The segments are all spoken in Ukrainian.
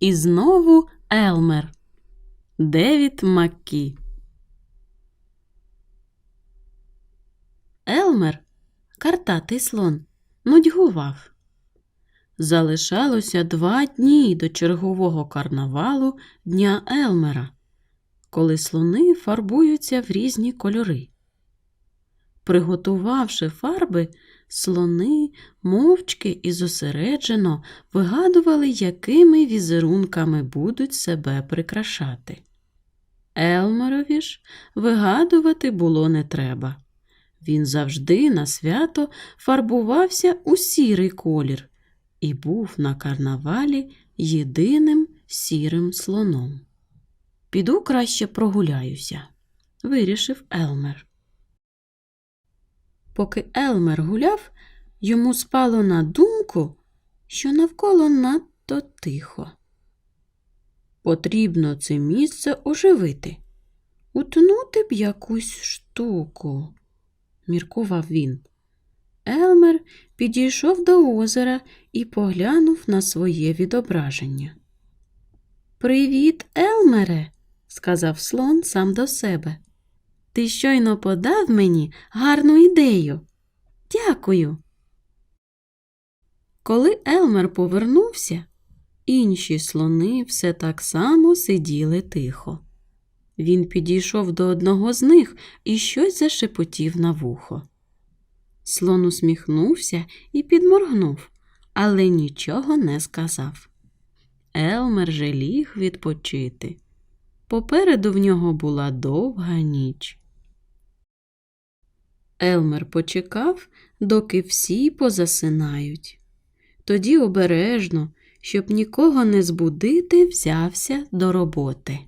І знову Елмер. Девід Маккі. Елмер, картатий слон, нудьгував. Залишалося два дні до чергового карнавалу Дня Елмера, коли слони фарбуються в різні кольори. Приготувавши фарби, слони мовчки і зосереджено вигадували, якими візерунками будуть себе прикрашати. Елмерові ж вигадувати було не треба. Він завжди на свято фарбувався у сірий колір і був на карнавалі єдиним сірим слоном. Піду краще прогуляюся, вирішив Елмер. Поки Елмер гуляв, йому спало на думку, що навколо надто тихо. Потрібно це місце оживити, утнути б якусь штуку, міркував він. Елмер підійшов до озера і поглянув на своє відображення. Привіт, Елмере, сказав слон сам до себе. Ти щойно подав мені гарну ідею. Дякую. Коли Елмер повернувся, інші слони все так само сиділи тихо. Він підійшов до одного з них і щось зашепотів на вухо. Слон усміхнувся і підморгнув, але нічого не сказав. Елмер же ліг відпочити. Попереду в нього була довга ніч. Елмер почекав, доки всі позасинають. Тоді обережно, щоб нікого не збудити, взявся до роботи.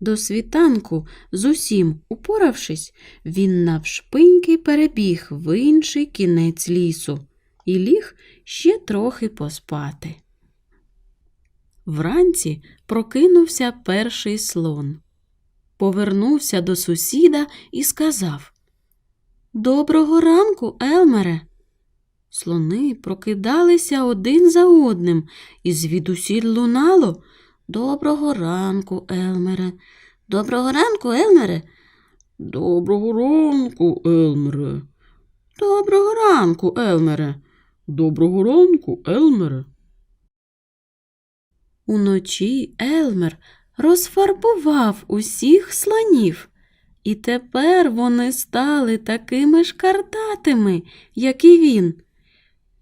До світанку, з усім упоравшись, він навшпиньки перебіг в інший кінець лісу і ліг ще трохи поспати. Вранці прокинувся перший слон. Повернувся до сусіда і сказав Доброго ранку, Елмере. Слони прокидалися один за одним, і звідусіль лунало Доброго ранку, Елмере. Доброго ранку, Елмере. Доброго ранку, Елмере. Доброго ранку, Елмере. Доброго ранку, Елмере. Уночі Елмер розфарбував усіх слонів, і тепер вони стали такими ж картатими, як і він.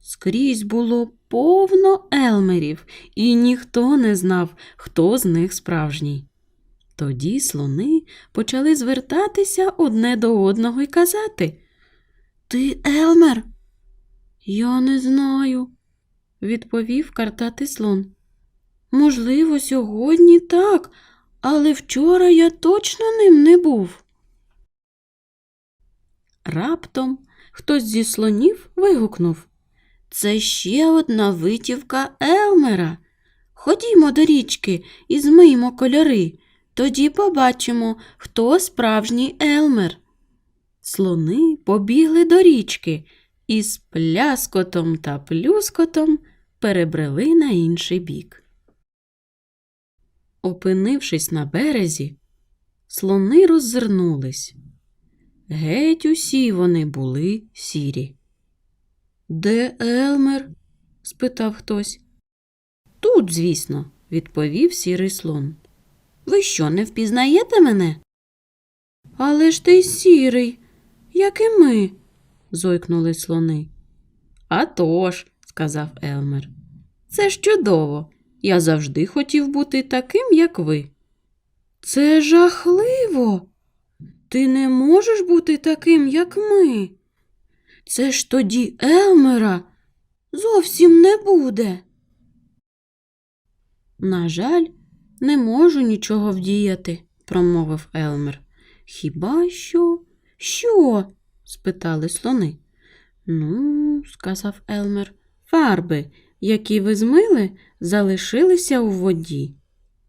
Скрізь було повно елмерів, і ніхто не знав, хто з них справжній. Тоді слони почали звертатися одне до одного і казати Ти Елмер? Я не знаю, відповів картатий слон. Можливо, сьогодні так, але вчора я точно ним не був. Раптом хтось зі слонів вигукнув Це ще одна витівка Елмера. Ходімо до річки і змиймо кольори, тоді побачимо, хто справжній Елмер. Слони побігли до річки і з пляскотом та плюскотом перебрели на інший бік. Опинившись на березі, слони роззирнулись. Геть усі вони були сірі. Де Елмер? спитав хтось. Тут, звісно, відповів сірий слон. Ви що, не впізнаєте мене? Але ж ти сірий, як і ми, зойкнули слони. «А тож», – сказав Елмер, це ж чудово. Я завжди хотів бути таким, як ви. Це жахливо. Ти не можеш бути таким, як ми. Це ж тоді Елмера зовсім не буде. На жаль, не можу нічого вдіяти, промовив Елмер. Хіба що? Що? спитали слони. Ну, сказав Елмер, фарби, які ви змили, залишилися у воді.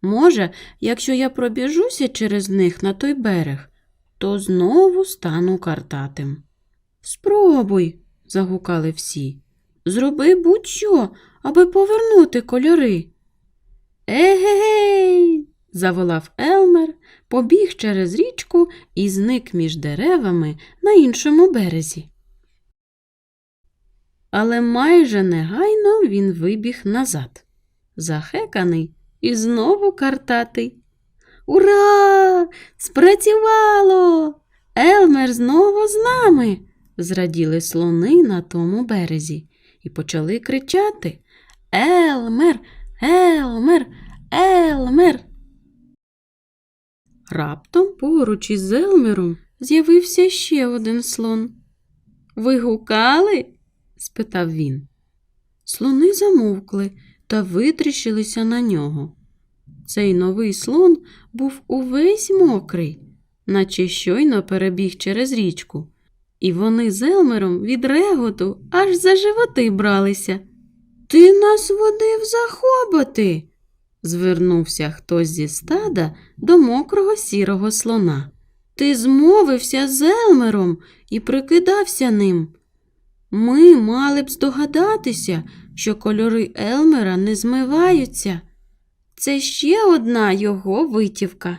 Може, якщо я пробіжуся через них на той берег, то знову стану картатим. Спробуй, загукали всі. Зроби будь-що, аби повернути кольори. Егегей. заволав Елмер, побіг через річку і зник між деревами на іншому березі. Але майже негайно він вибіг назад, захеканий і знову картатий. Ура! Спрацювало! Елмер знову з нами. зраділи слони на тому березі і почали кричати Елмер, Елмер, Елмер. Раптом поруч із Елмером з'явився ще один слон. Ви гукали? спитав він. Слони замовкли та витріщилися на нього. Цей новий слон був увесь мокрий, наче щойно перебіг через річку, і вони з Елмером від реготу аж за животи бралися. Ти нас водив за хоботи. звернувся хтось зі стада до мокрого сірого слона. Ти змовився з Елмером і прикидався ним. Ми мали б здогадатися, що кольори Елмера не змиваються. Це ще одна його витівка.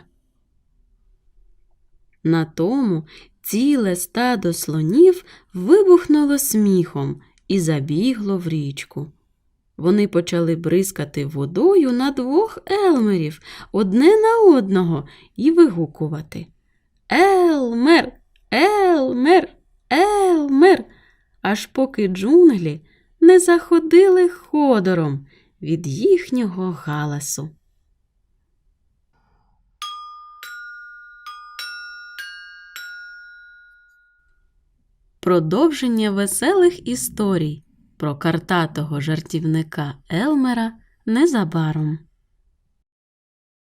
На тому ціле стадо слонів вибухнуло сміхом і забігло в річку. Вони почали бризкати водою на двох елмерів одне на одного і вигукувати Елмер, Елмер, Елмер, аж поки джунглі не заходили ходором від їхнього галасу. Продовження веселих історій про картатого жартівника Елмера незабаром.